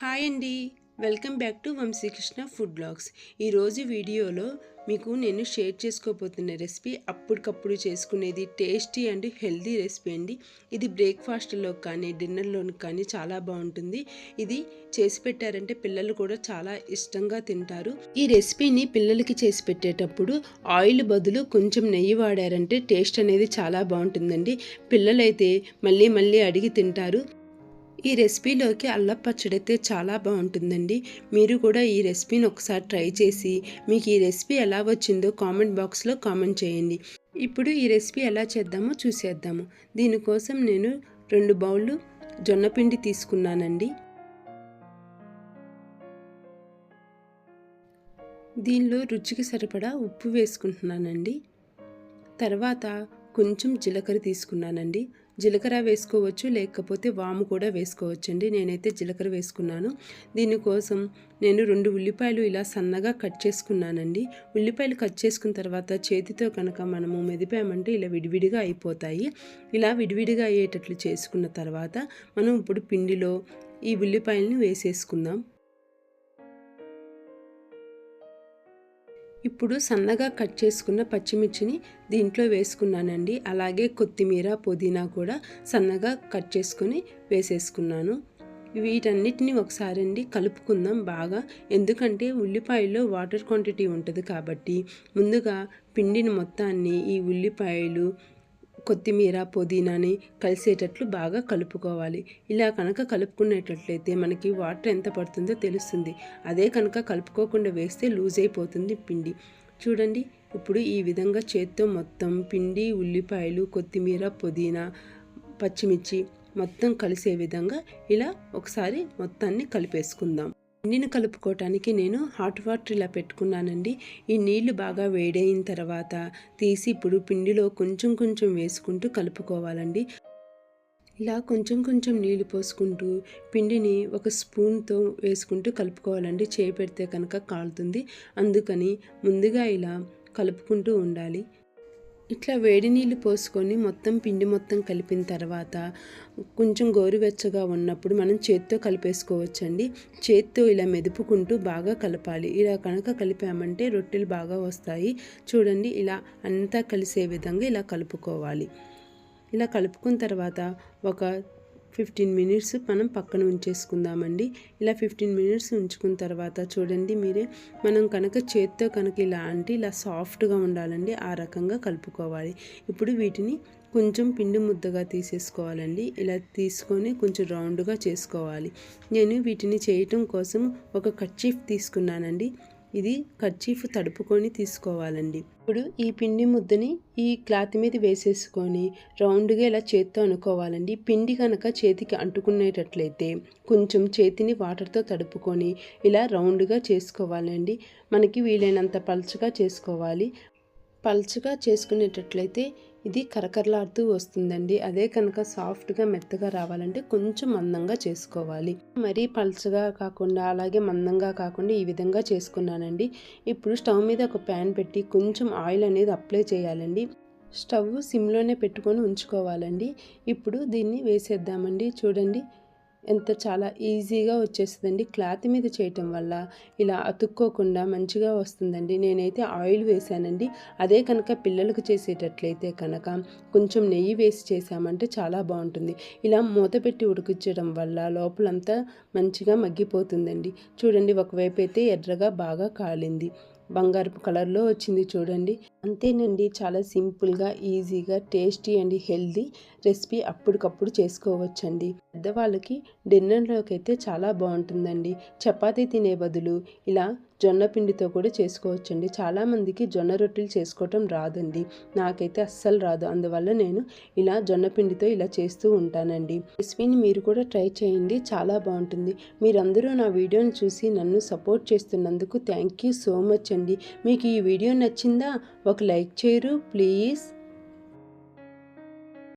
Hi అండి. Welcome back to Vamsikrishna food blogs. ఈరోజు వీడియోలో మీకు నేను షేర్ చేసుకోబోతున్న రెసిపీ అప్పటికప్పుడు చేసుకునేది టేస్టీ అండ్ హెల్దీ రెసిపీ అండి. ఇది బ్రేక్ఫాస్ట్లో కానీ డిన్నర్లో కానీ చాలా బాగుంటుంది. ఇది చేసి పెట్టారంటే పిల్లలు కూడా చాలా ఇష్టంగా తింటారు. ఈ రెసిపీని పిల్లలకి చేసి పెట్టేటప్పుడు ఆయిల్ బదులు కొంచెం నెయ్యి వాడారంటే టేస్ట్ అనేది చాలా బాగుంటుందండి. పిల్లలైతే మళ్ళీ మళ్ళీ అడిగి తింటారు. ఈ రెసిపీలోకి అల్లం పచ్చడి అయితే చాలా బాగుంటుందండి. మీరు కూడా ఈ రెసిపీని ఒకసారి ట్రై చేసి మీకు ఈ రెసిపీ ఎలా వచ్చిందో కామెంట్ బాక్స్లో కామెంట్ చేయండి. ఇప్పుడు ఈ రెసిపీ ఎలా చేద్దామో చూసేద్దాము. దీనికోసం నేను రెండు బౌళ్ళు జొన్నపిండి తీసుకున్నానండి. దీనిలో రుచికి సరిపడా ఉప్పు వేసుకుంటున్నానండి. తర్వాత కొంచెం జీలకర్ర తీసుకున్నానండి. జీలకర్ర వేసుకోవచ్చు లేకపోతే వాము కూడా వేసుకోవచ్చండి. నేనైతే జీలకర్ర వేసుకున్నాను. దీనికోసం నేను రెండు ఉల్లిపాయలు ఇలా సన్నగా కట్ చేసుకున్నానండి. ఉల్లిపాయలు కట్ చేసుకున్న తర్వాత చేతితో కనుక మనము మెదిపామంటే ఇలా విడివిడిగా అయిపోతాయి. ఇలా విడివిడిగా అయ్యేటట్లు చేసుకున్న తర్వాత మనం ఇప్పుడు పిండిలో ఈ ఉల్లిపాయలను వేసేసుకుందాం. ఇప్పుడు సన్నగా కట్ చేసుకున్న పచ్చిమిర్చిని దీంట్లో వేసుకున్నానండి. అలాగే కొత్తిమీర పుదీనా కూడా సన్నగా కట్ చేసుకొని వేసేసుకున్నాను. వీటన్నిటిని ఒకసారి అండి కలుపుకుందాం బాగా. ఎందుకంటే ఉల్లిపాయలో వాటర్ క్వాంటిటీ ఉంటుంది కాబట్టి. ముందుగా పిండిని మొత్తాన్ని ఈ ఉల్లిపాయలు కొత్తిమీర పుదీనాని కలిసేటట్లు బాగా కలుపుకోవాలి. ఇలా కనుక కలుపుకునేటట్లయితే మనకి వాటర్ ఎంత పడుతుందో తెలుస్తుంది. అదే కనుక కలుపుకోకుండా వేస్తే లూజ్ అయిపోతుంది పిండి. చూడండి ఇప్పుడు ఈ విధంగా చేత్తో మొత్తం పిండి ఉల్లిపాయలు కొత్తిమీర పుదీనా పచ్చిమిర్చి మొత్తం కలిసే విధంగా ఇలా ఒకసారి మొత్తాన్ని కలిపేసుకుందాం. పిండిని కలుపుకోవటానికి నేను హాట్ వాటర్ ఇలా పెట్టుకున్నానండి. ఈ నీళ్ళు బాగా వేడైన తర్వాత తీసి ఇప్పుడు పిండిలో కొంచెం కొంచెం వేసుకుంటూ కలుపుకోవాలండి. ఇలా కొంచెం కొంచెం నీళ్ళు పోసుకుంటూ పిండిని ఒక స్పూన్తో వేసుకుంటూ కలుపుకోవాలండి. చేయి పెడితే కనుక కాలుతుంది. అందుకని ముందుగా ఇలా కలుపుకుంటూ ఉండాలి. ఇట్లా వేడి నీళ్ళు పోసుకొని మొత్తం పిండి మొత్తం కలిపిన తర్వాత కొంచెం గోరువెచ్చగా ఉన్నప్పుడు మనం చేత్తో కలిపేసుకోవచ్చండి. చేత్తో ఇలా మెదుపుకుంటూ బాగా కలపాలి. ఇలా కనుక కలిపామంటే రొట్టెలు బాగా వస్తాయి. చూడండి ఇలా అంతా కలిసే విధంగా ఇలా కలుపుకోవాలి. ఇలా కలుపుకున్న తర్వాత ఒక ఫిఫ్టీన్ మినిట్స్ మనం పక్కన ఉంచేసుకుందామండి. ఇలా ఫిఫ్టీన్ మినిట్స్ ఉంచుకున్న తర్వాత చూడండి మీరే మనం కనుక చేత్తో కనుక ఇలా అంటే ఇలా సాఫ్ట్గా ఉండాలండి ఆ రకంగా కలుపుకోవాలి. ఇప్పుడు వీటిని కొంచెం పిండి ముద్దగా తీసేసుకోవాలండి. ఇలా తీసుకొని కొంచెం రౌండ్గా చేసుకోవాలి. నేను వీటిని చేయటం కోసం ఒక కర్చీఫ్ తీసుకున్నానండి. ఇది కర్చీఫ్ తడుపుకొని తీసుకోవాలండి. ఇప్పుడు ఈ పిండి ముద్దని ఈ క్లాత్ మీద వేసేసుకొని రౌండ్గా ఇలా చేత్తో అనుకోవాలండి. పిండి కనుక చేతికి అంటుకునేటట్లయితే కొంచెం చేతిని వాటర్తో తడుపుకొని ఇలా రౌండ్గా చేసుకోవాలండి. మనకి వీలైనంత పలుచగా చేసుకోవాలి. పలుచగా చేసుకునేటట్లయితే ఇది కరకరలాడుతూ వస్తుందండి. అదే కనుక సాఫ్ట్గా మెత్తగా రావాలంటే కొంచెం మందంగా చేసుకోవాలి. మరీ పల్చగా కాకుండా అలాగే మందంగా కాకుండా ఈ విధంగా చేసుకున్నానండి. ఇప్పుడు స్టవ్ మీద ఒక ప్యాన్ పెట్టి కొంచెం ఆయిల్ అనేది అప్లై చేయాలండి. స్టవ్ సిమ్లోనే పెట్టుకొని ఉంచుకోవాలండి. ఇప్పుడు దీన్ని వేసేద్దామండి. చూడండి. ఎంత చాలా ఈజీగా వచ్చేస్తుందండి. క్లాత్ మీద చేయటం వల్ల ఇలా అతుక్కోకుండా మంచిగా వస్తుందండి. నేనైతే ఆయిల్ వేసానండి. అదే కనుక పిల్లలకు చేసేటట్లయితే కనుక కొంచెం నెయ్యి వేసి చేసామంటే చాలా బాగుంటుంది. ఇలా మూత పెట్టి ఉడికించడం వల్ల లోపలంతా మంచిగా మగ్గిపోతుందండి. చూడండి ఒకవైపు అయితే ఎర్రగా బాగా కాలింది. బంగారపు కలర్లో వచ్చింది చూడండి. అంతేనండి చాలా సింపుల్గా ఈజీగా టేస్టీ అండ్ హెల్దీ రెసిపీ అప్పటికప్పుడు చేసుకోవచ్చండి. పెద్దవాళ్ళకి డిన్నర్లోకి అయితే చాలా బాగుంటుందండి. చపాతీ తినే బదులు ఇలా జొన్న పిండితో కూడా చేసుకోవచ్చండి. చాలామందికి జొన్న రొట్టెలు చేసుకోవటం రాదండి. నాకైతే అస్సలు రాదు. అందువల్ల నేను ఇలా జొన్న పిండితో ఇలా చేస్తూ ఉంటానండి. రెసిపీని మీరు కూడా ట్రై చేయండి. చాలా బాగుంటుంది. మీరందరూ నా వీడియోని చూసి నన్ను సపోర్ట్ చేస్తున్నందుకు థ్యాంక్ యూ సో మచ్ అండి. మీకు ఈ వీడియో నచ్చిందా ఒక లైక్ చేయరు. ప్లీజ్